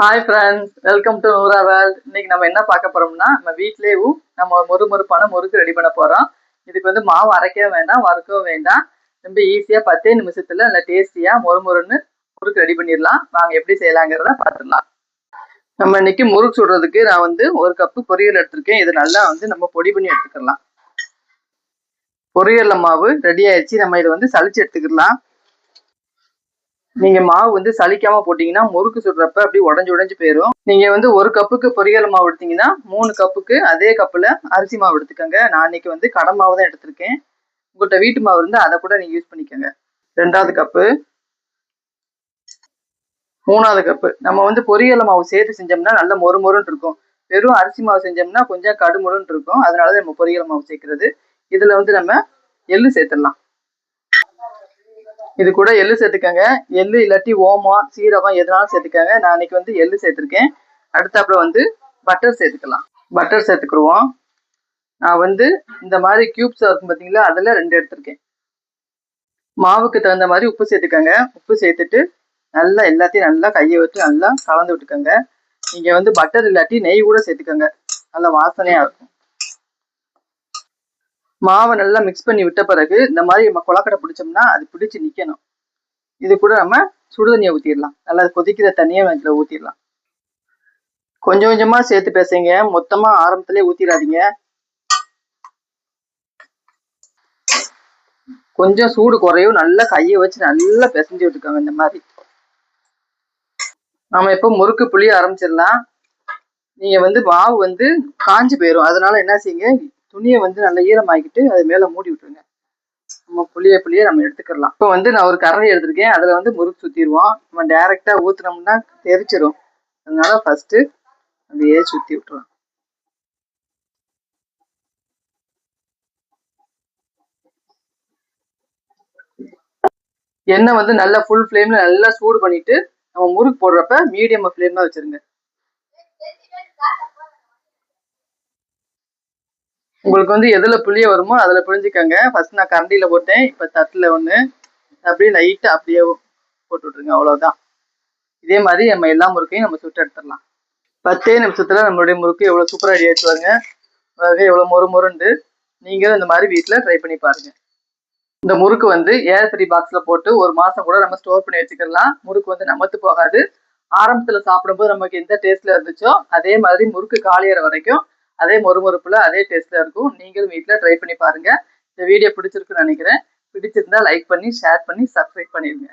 Hi friends welcome to Noora world இன்னைக்கு நம்ம என்ன பார்க்க போறோம்னா நம்ம வீட்லேயும் நம்ம மொறுமொறுப்பான முறுக்கு ரெடி பண்ண போறோம். இதுக்கு வந்து மாவு அரைக்கவும் வேண்டாம் வறுக்கவும் வேண்டாம். ரொம்ப ஈஸியாக பத்தே நிமிஷத்துல நல்ல டேஸ்டியாக மொறுமொறுன்னு முறுக்கு ரெடி பண்ணிடலாம். வாங்க எப்படி செய்யலாங்கிறத பார்த்துடலாம். நம்ம இன்னைக்கு முறுக்கு சுடுறதுக்கு நான் வந்து ஒரு கப்பு பொரியல் எடுத்திருக்கேன். இது நல்லா வந்து நம்ம பொடி பண்ணி எடுத்துக்கலாம். பொரியல் மாவு ரெடி ஆயிடுச்சு. நம்ம இதை வந்து சளிச்சு எடுத்துக்கலாம். நீங்க மாவு வந்து சலிக்காம போட்டீங்கன்னா முறுக்கு சுடுறப்ப அப்படி உடஞ்சு உடஞ்சு போயிடும் நீங்க வந்து ஒரு கப்புக்கு பொரியல் மாவு எடுத்தீங்கன்னா மூணு கப்புக்கு அதே கப்புல அரிசி மாவு எடுத்துக்கோங்க. நான் இன்னைக்கு வந்து கடை மாவு தான் எடுத்திருக்கேன். உங்கள்கிட்ட வீட்டு மாவு இருந்தால் அதை கூட நீங்க யூஸ் பண்ணிக்கோங்க. ரெண்டாவது கப்பு. மூணாவது கப்பு. நம்ம வந்து பொரியல் மாவு சேர்த்து செஞ்சோம்னா நல்ல மொறு மொறுன்னு இருக்கும். வெறும் அரிசி மாவு செஞ்சோம்னா கொஞ்சம் கடுமுடுன்னு இருக்கும். அதனாலதான் நம்ம பொரியல் மாவு சேர்க்கறது. இதுல வந்து நம்ம எள்ளு சேர்த்துடலாம். இது கூட எள்ளு சேர்த்துக்கங்க. எள்ளு இல்லாட்டி ஓமம் சீரகம் எதனாலும் சேர்த்துக்கங்க. நான் அன்னைக்கு வந்து எள்ளு சேர்த்துருக்கேன். அடுத்தாப்புல வந்து பட்டர் சேர்த்துக்கலாம். பட்டர் சேர்த்துக்குருவோம். நான் வந்து இந்த மாதிரி கியூப்ஸாக இருக்கும் பார்த்தீங்களா அதில் ரெண்டு எடுத்திருக்கேன். மாவுக்கு தகுந்த மாதிரி உப்பு சேர்த்துக்கங்க. உப்பு சேர்த்துட்டு நல்லா எல்லாத்தையும் நல்லா கையை விட்டு நல்லா கலந்து விட்டுக்கோங்க. நீங்கள் வந்து பட்டர் இல்லாட்டி நெய் கூட சேர்த்துக்கோங்க. நல்லா வாசனையாக இருக்கும். மாவை நல்லா மிக்ஸ் பண்ணி விட்ட பிறகு இந்த மாதிரி நம்ம கொலக்கடை பிடிச்சோம்னா அது பிடிச்சி நிற்கணும் இது கூட நம்ம சுடு தண்ணியை ஊற்றிடலாம் நல்லா கொதிக்கிற தண்ணியை இதில் ஊற்றிடலாம் கொஞ்சம் கொஞ்சமாக சேர்த்து பேசுங்க மொத்தமாக ஆரம்பத்திலே ஊற்றிடாதீங்க கொஞ்சம் சூடு குறையும். நல்லா கையை வச்சு நல்லா பிசைஞ்சு விட்டுக்கோங்க இந்த மாதிரி. நம்ம இப்போ முறுக்கு புளிய ஆரம்பிச்சிடலாம். நீங்கள் வந்து மாவு வந்து காஞ்சி போயிடும் அதனால என்ன செய்யுங்க? துணியை வந்து நல்லா ஈரமாக்கிட்டு அது மேலே மூடி விட்டுருங்க. நம்ம புளிய புளிய நம்ம எடுத்துக்கலாம். இப்போ வந்து நான் ஒரு கரண்டி எடுத்திருக்கேன். அதில் வந்து முறுக்கு சுற்றிடுவோம் நம்ம டைரெக்டாக ஊற்றுனோம்னா தெரிச்சிடும் அதனால ஃபஸ்ட்டு அப்படியே சுற்றி விட்டுருவோம் எண்ணெய் வந்து நல்லா ஃபுல் ஃப்ளேமில் நல்லா சூடு பண்ணிவிட்டு நம்ம முறுக்கு போடுறப்ப மீடியம் ஃப்ளேமில் வச்சுருங்க. உங்களுக்கு வந்து எதில் புளிய வருமோ அதில் புழிஞ்சிக்கோங்க. ஃபர்ஸ்ட் நான் கரண்டியில் போட்டேன். இப்போ தட்டில் ஒன்று அப்படியே லைட்டாக அப்படியே போட்டு விட்ருங்க அவ்வளோதான் இதே மாதிரி நம்ம எல்லா முறுக்கையும் நம்ம சுட்டு எடுத்துடலாம். பத்தே நிமிஷத்தில் நம்மளுடைய முறுக்கு எவ்வளோ சூப்பராக ரெடி ஆச்சு பாருங்க. எவ்வளோ மொறு மொறுண்டு. நீங்களும் இந்த மாதிரி வீட்டில் ட்ரை பண்ணி பாருங்கள் இந்த முறுக்கு வந்து ஏர் ஃப்ரீ பாக்ஸில் போட்டு ஒரு மாதம் கூட நம்ம ஸ்டோர் பண்ணி வச்சுக்கலாம் முறுக்கு வந்து நமத்து போகாது. ஆரம்பத்தில் சாப்பிடும்போது நமக்கு எந்த டேஸ்ட்டில் இருந்துச்சோ அதே மாதிரி முறுக்கு காலியற வரைக்கும் அதே மொறுமொறுப்பில் அதே டேஸ்ட்டாக இருக்கும். நீங்களும் வீட்டில் ட்ரை பண்ணி பாருங்கள் இந்த வீடியோ பிடிச்சிருக்குன்னு நினைக்கிறேன். பிடிச்சிருந்தா லைக் பண்ணி ஷேர் பண்ணி சப்ஸ்கிரைப் பண்ணிடுங்க.